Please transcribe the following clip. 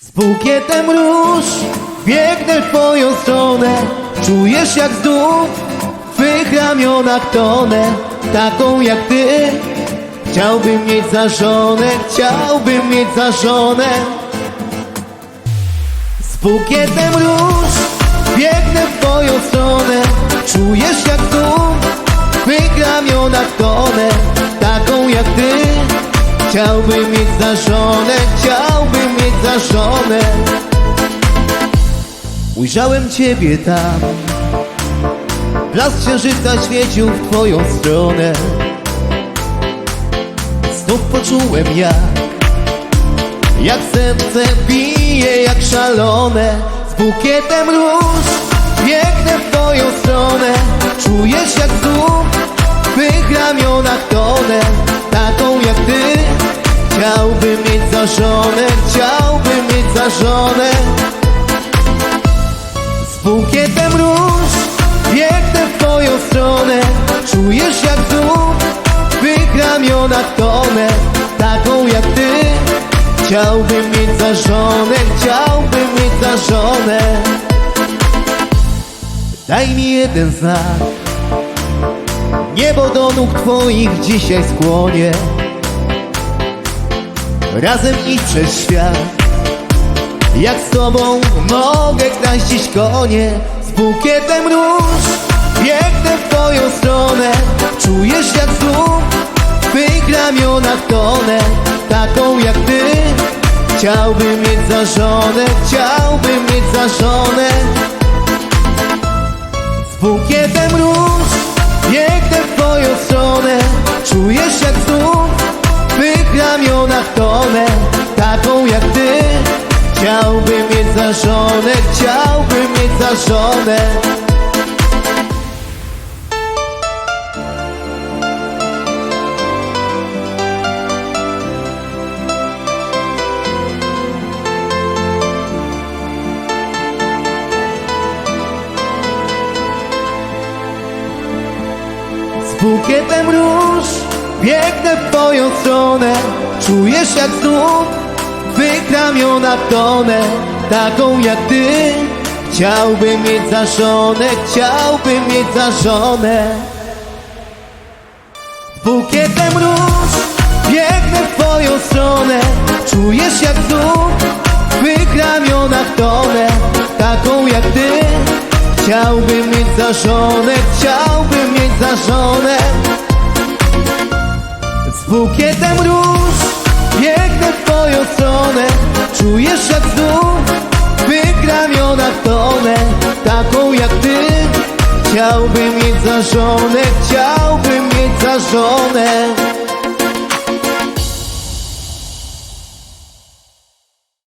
Z bukietem róż biegnę w twoją stronę. Czujesz jak znów w twych ramionach tonę Taką jak ty Chciałbym mieć za żonę Chciałbym mieć za żonę. Z bukietem róż biegnę w twoją stronę. Czujesz jak znów w twych ramionach tonę Taką jak ty Chciałbym mieć za żonę Chciałbym mieć za żonę. Ujrzałem ciebie tam. Blask księżyca świecił w twoją stronę. Znów poczułem jak Jak serce bije jak szalone. Z bukietem róż Biegnę w twoją stronę. Czujesz jak znów W twych ramionach tonę Chciałbym mieć za żonę Chciałbym mieć za żonę. Z bukietem róż biegnę w twoją stronę. Czujesz jak znów w ramionach tonę. Taką jak ty. Chciałbym mieć za żonę Chciałbym mieć za żonę. Daj mi jeden znak. Niebo do nóg twoich dzisiaj skłonię Razem iść przez świat. Jak z tobą mogę dziś konie? Z bukietem róż. Biegnę w twoją stronę. Czujesz jak znów W twych ramionach tonę. Taką jak ty. Chciałbym mieć za żonę Chciałbym mieć za żonę Chciałbym mieć za żonę, chciałbym mieć za żonę Z bukietem róż biegnę w twoją stronę. Czujesz jak znów w twych ramionach tonę Taką jak ty. Chciałbym mieć za żonę Chciałbym mieć za żonę. Bukietem róż biegnę w twoją stronę. Czujesz jak znów w ramionach tonę Taką jak ty. Chciałbym mieć za żonę Chciałbym mieć za żonę. Z bukietem róż stronę Czujesz jak znów w twych ramionach tonę Taką jak ty. Chciałbym mieć za żonę Chciałbym mieć za żonę